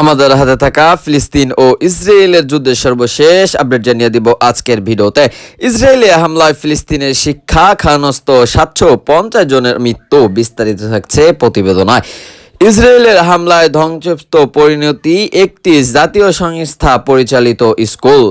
আমাদের হাতে থাকা ফিলিস্তিন ও ইসরায়েলের যুদ্ধের সর্বশেষ আপডেট জানিয়ে দিব আজকের ভিডিওতে। ইসরায়েলে হামলায় ফিলিস্তিনের শিক্ষা খানস্ত সাতশো পঞ্চাশ জনের মৃত্যু, বিস্তারিত থাকছে প্রতিবেদনায়। ইসরায়েলের হামলায় ধ্বংসপ্ত পরিণতি একটি জাতীয় সংস্থা পরিচালিত স্কুল।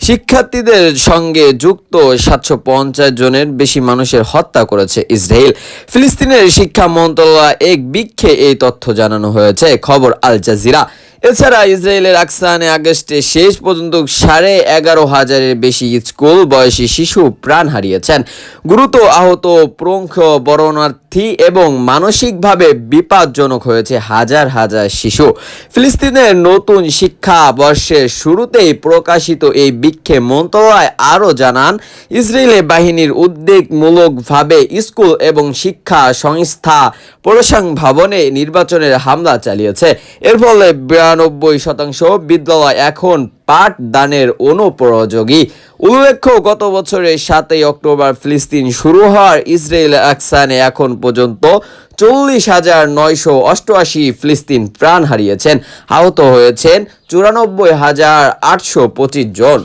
শিক্ষার্থীদের সঙ্গে যুক্ত সাতশো পঞ্চাশ জনের বেশি মানুষের হত্যা করেছে ইসরায়েল। ফিলিস্তিনের শিক্ষা মন্ত্রণালয় এক বিক্ষে এই তথ্য জানানো হয়েছে। খবর আল জাজিরা। এছাড়া ইসরায়েলের আকসানে আগস্টে শেষ পর্যন্ত সাড়ে এগারো হাজারের বেশি স্কুল বয়সী শিশু প্রাণ হারিয়েছেন। গুরুতর আহত প্রমুখ বরণার্থী এবং মানসিকভাবে বিপজ্জনক হয়েছে হাজার হাজার শিশু। ফিলিস্তিনের নতুন শিক্ষা বর্ষের শুরুতেই প্রকাশিত এই বিক্ষে মন্ত্রণালয় আরও জানান, ইসরায়েলি বাহিনীর উদ্বেগমূলকভাবে স্কুল এবং শিক্ষা সংস্থা প্রশাসন ভবনে নির্বাচনের হামলা চালিয়েছে। এর ফলে বিরানব্বই শতাংশ বিদ্যালয় এখন পাঠদানের অনুপযোগী উল্লেখ্য, গত বছরের সাতই অক্টোবর ফিলিস্তিন শুরু হওয়ার ইসরায়েল আকসানে এখন পর্যন্ত চল্লিশ হাজার নয়শো অষ্টআশি ফিলিস্তিন প্রাণ হারিয়েছেন। আহত হয়েছেন চুরানব্বই হাজার আটশো পঁচিশ জন।